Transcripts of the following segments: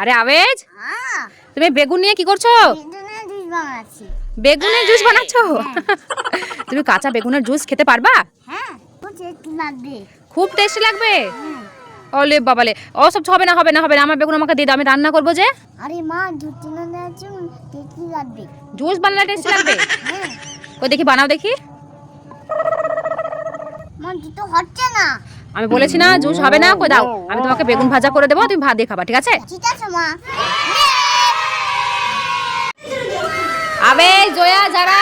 আরে আবেজ হ্যাঁ। তুমি বেগুন নিয়ে কি করছ? বেগুনের জুস বানাচ্ছি। জুস বানাচ্ছ? তুমি কাঁচা বেগুনের জুস খেতে পারবা? হ্যাঁ খুব টেস্টি লাগবে। হ্যাঁ ওলে বাবালে ও সব হবে না হবে না হবে না আমার বেগুন আমাকে দিয়ে দাও আমি রান্না করব যে। আরে মা কিনে দেওয়ার টেস্টি লাগবে। জুস বানালে টেস্টি লাগবে? হ্যাঁ। ওই দেখি বানাও দেখি। দুটো হচ্ছে না। আমি বলেছি না জুস হবে না কই দাও। আমি তোমাকে বেগুন ভাজা করে দেবো তুমি ভাত দিয়ে খাবা ঠিক আছে? ঠিক আছে মা। আবে জয়া যারা।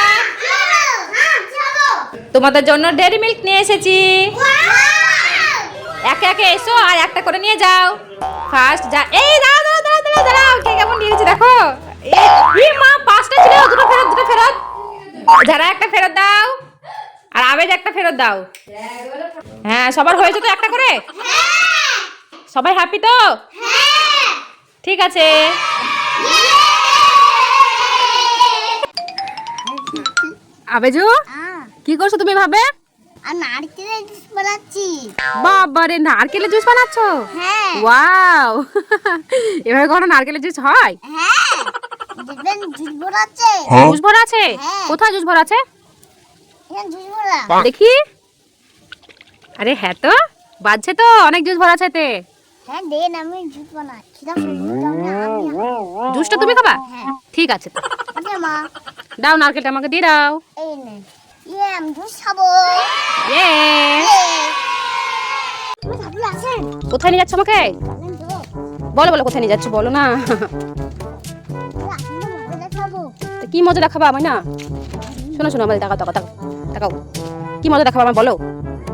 তোমাদের জন্য ডেরি মিল্ক নিয়ে এসেছি। একে একে এসো আর একটা করে নিয়ে যাও। ফার্স্ট যা এই দাঁড়াও দাঁড়াও দাঁড়াও দাঁড়াও দাঁড়াও কে কেমন নিয়ে গেছে দেখো। এ- ই মা পাঁচটা ছিল দুটো ফেরত দুটো ফেরত। যারা একটা ফেরত দাও। আবেজ একটা ফেরত দাও। হ্যাঁ সবার হয়েছে তো একটা করে? সবাই হ্যাপি তো? ঠিক আছে। আবেজু হ্যাঁ কি করছ তুমি ভাবে? আর নারকেলের জুস বানাচ্ছি। বাবারে নারকেলের জুস বানাচ্ছো? হ্যাঁ। ওয়াও। এভাবে কোনো নারকেলের জুস হয়? হ্যাঁ। দেখবেন জুস বানাচ্ছে জুস ভরা আছে হ্যাঁ। কোথায় জুস ভরা আছে ভরা দেখি। আরে হ্যাঁ তো বাজছে তো অনেক জুস ভরা আছে এতে হ্যাঁ আমি- জুসটা তুমি খাবা? হ্যাঁ ঠিক আছে। তো। আচ্ছা মা। দাও নারকেলটা আমাকে দিয়ে দাও। এই নে ইয়ে ইয়ে। ইয়ে। তুমি ভাবলে আছেন কোথায় নিয়ে যাচ্ছ আমাকে? বলো বলো কোথায় নিয়ে যাচ্ছ বলো না। তো তো কি মজা দেখাবা আমি না? শোনো শোনো আমাদের তাকাও তাকাও তাকাও তাকাও। কি মজা দেখাবা আমার বলো?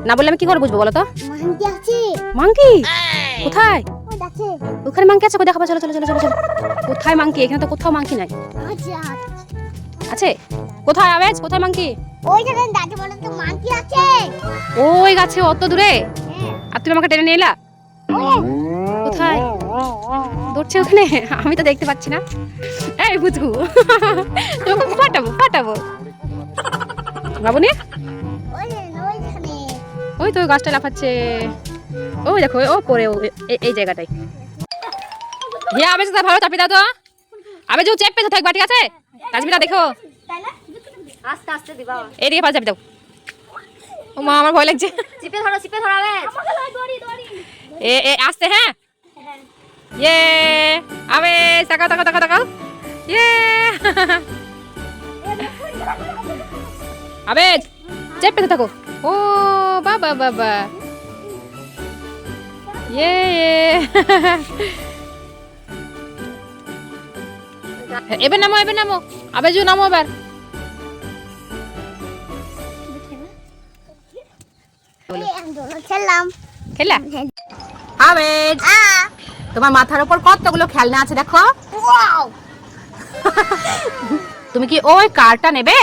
না বললে আমি কি করে বুঝব বলো তো? মাংকি আছে। মাংকি? কোথায়? ওই ওখানে মাংকি আছে? কই দেখাবো চলো চলো চলো চলো চলো। কোথায় মাংকি? এখানে তো কোথাও মাংকি নাই। আচ্ছা আছে? কোথায় আবেজ কোথায় মাংকি? ওই জানেন দাদু বলে তো মাংকি আছে। ওই গাছে অত দূরে? হ্যাঁ। আর তুমি আমাকে টেনে নিয়ে এলা? কোথায়? দৌড়ছে ওখানে? আমি তো দেখতে পাচ্ছি না। এই বুঝবু। বাবুনি ওই ওই তো ওই গাছটা লাফাচ্ছে। ওই দেখো ও পরে ও এই জায়গাটায়। ইয়ে আবেজ তা ভালো? চাপি দাও তো। আবেজ ও চেপে তো থাকবা ঠিক আছে? কাশ্মীরা দেখো। আস্তে আস্তে দিবা এদিকে পাশে চাপি দাও। ও মা আমার ভয় লাগছে। চিপে ধরো চিপে ধরাবে এ এ আসতে হ্যাঁ? ইয়ে আবেজ তাকাও তাকাও তাকাও তাকাও। ইয়ে। আবেজ চেপে থাকো। ও বাবা বাবা ইয়ে এবার নামো এবার নামো। আবেজু নামো এবার। খেললাম। খেলা আবেজ তোমার মাথার উপর কতগুলো খেলনা আছে দেখো? তুমি কি ওই কারটা নেবে?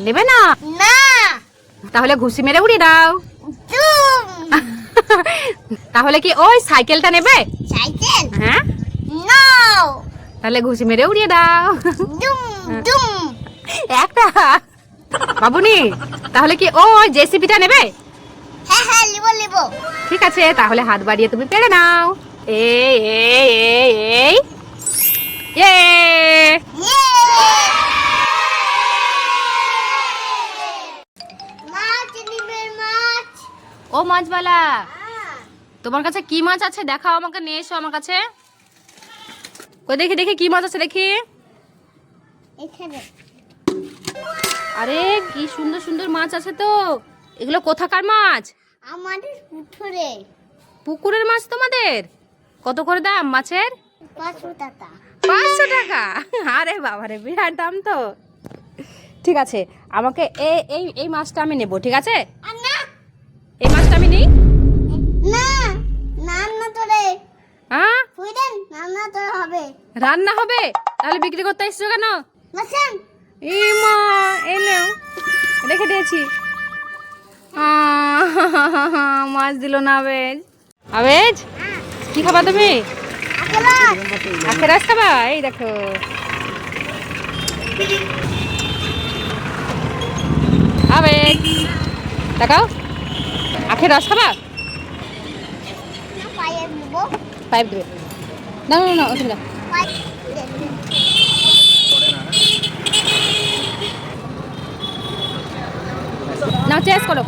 নেবে না? না। তাহলে ঘুষি মেরে উড়িয়ে দাও। তাহলে কি ওই সাইকেলটা নেবে? সাইকেল? হ্যাঁ। নো তাহলে ঘুষি মেরে উড়িয়ে দাও। একটা। বাবুনি তাহলে কি ওই জেসিপিটা নেবে? হ্যাঁ হ্যাঁ লিবো লিবো। ঠিক আছে তাহলে হাত বাড়িয়ে তুমি পেরে নাও। এই এই এই এই। ইয়ে! ও মাছবালা তোমার কাছে কি মাছ আছে? দেখাও আমাকে নিয়ে এসো আমার কাছে। কই দেখি দেখি কি মাছ আছে দেখি। আরে কি সুন্দর সুন্দর মাছ আছে তো। এগুলো কোথাকার মাছ? আমাদের পুকুরে। পুকুরের মাছ তোমাদের? কত করে দাম মাছের? পাঁচশো টাকা। পাঁচশো টাকা? আরে বাবারে বিরাট দাম তো। ঠিক আছে আমাকে এই এই মাছটা আমি নেব ঠিক আছে? রান্না হবে? তাহলে বিক্রি করতে এসছো কেন? এই মা নাও। রেখে দিয়েছি। মাছ দিল না আবেজ। আবেজ? কি খাবা তুমি? আখের রস খাবা? এই দেখো। আবেজ দেখাও। আখের রস খাবা? পাইপ দেবে না না না দাও পাঁচ নাও চেস করো